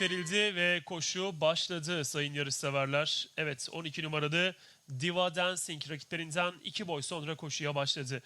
Verildi ve koşu başladı sayın yarışseverler. Evet 12 numaralı Diva Dancing rakiplerinden 2 boy sonra koşuya başladı.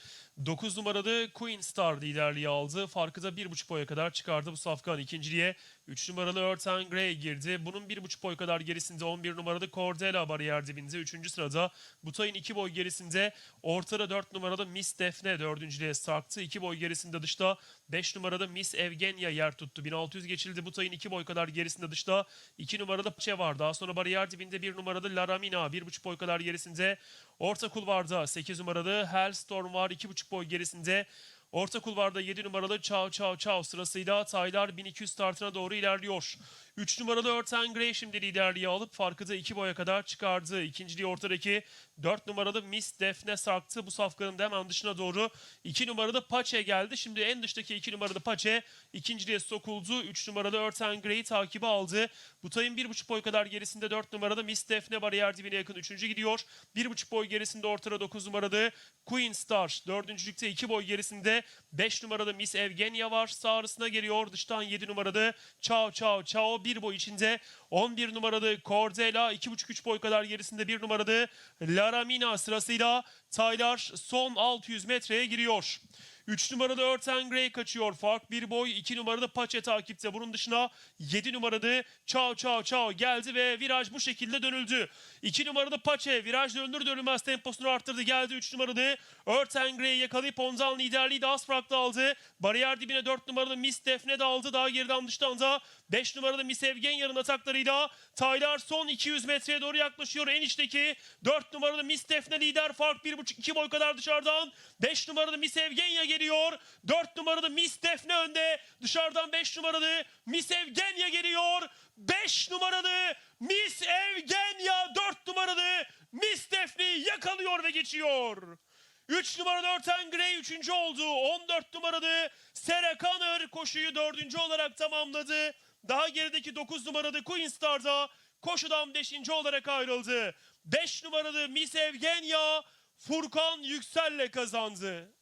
9 numaralı Queen Star liderliği aldı. Farkı da 1,5 boya kadar çıkardı bu safkan ikinciliğe. 3 numaralı Earthen Grey girdi. Bunun 1,5 boy kadar gerisinde 11 numaralı Cordella bariyer dibinde 3. sırada. Butay'ın 2 boy gerisinde ortada 4 numaralı Miss Defne 4. sarktı. 2 boy gerisinde dışta 5 numaralı Miss Evgenia yer tuttu. 1600 geçildi. Butay'ın 2 boy kadar gerisinde dışta 2 numaralı Pache var. Daha sonra bariyer dibinde 1 numaralı Laramina 1,5 boy kadar gerisinde. Orta kulvarda 8 numaralı Hellstorm var 2,5 boy gerisinde. Orta kulvarda 7 numaralı Chow Chow Chow sırasıyla Taylar 1200 startına doğru ilerliyor. 3 numaralı Earthen Grey şimdi liderliği alıp farkı da 2 boya kadar çıkardı. İkinciliği ortadaki 4 numaralı Miss Defne sarktı. Bu safkanın da hemen dışına doğru 2 numaralı Pache geldi. Şimdi en dıştaki 2 numaralı Pache ikinciliğe sokuldu. 3 numaralı Earthen Grey takibi aldı. Butay'ın 1,5 boy kadar gerisinde 4 numaralı Miss Defne bariyer dibine yakın 3. gidiyor. 1,5 boy gerisinde ortada 9 numaralı Queen Star. Dördüncülükte 2 boy gerisinde 5 numaralı Miss Evgenia var. Sağ arasına geliyor. Dıştan 7 numaralı Chow Chow Chow. 1 boy içinde 11 numaralı Cordella. 2,5-3 boy kadar gerisinde 1 numaralı Laramina sırasıyla Taylar son 600 metreye giriyor. 3 numaralı Earthen Grey kaçıyor. Fark 1 boy. 2 numaralı Pache takipte. Bunun dışına 7 numaralı Chow Chow Chow geldi ve viraj bu şekilde dönüldü. 2 numaralı Pache viraj döndür dönülmez temposunu arttırdı. Geldi 3 numaralı Earthen Grey'i yakalayıp ondan liderliği de Asprag'da aldı. Bariyer dibine 4 numaralı Miss Defne de aldı. Daha geriden dıştan da 5 numaralı Miss Evgenya'nın ataklarıyla Taylar son 200 metreye doğru yaklaşıyor. En içteki 4 numaralı Miss Defne lider. Fark 1,5-2 boy kadar dışarıdan. 5 numaralı Miss Evgenya geliyor. 4 numaralı Miss Defne önde. Dışarıdan 5 numaralı Miss Evgenya geliyor. 5 numaralı Miss Evgenya 4 numaralı Miss Defne'yi yakalıyor ve geçiyor. 3 numaralı Örten Grey 3. oldu. 14 numaralı Sarah Connor koşuyu 4. olarak tamamladı. Daha gerideki 9 numaralı Queen Star'da koşudan 5. olarak ayrıldı. 5 numaralı Miss Evgenya Furkan Yüksel'le kazandı.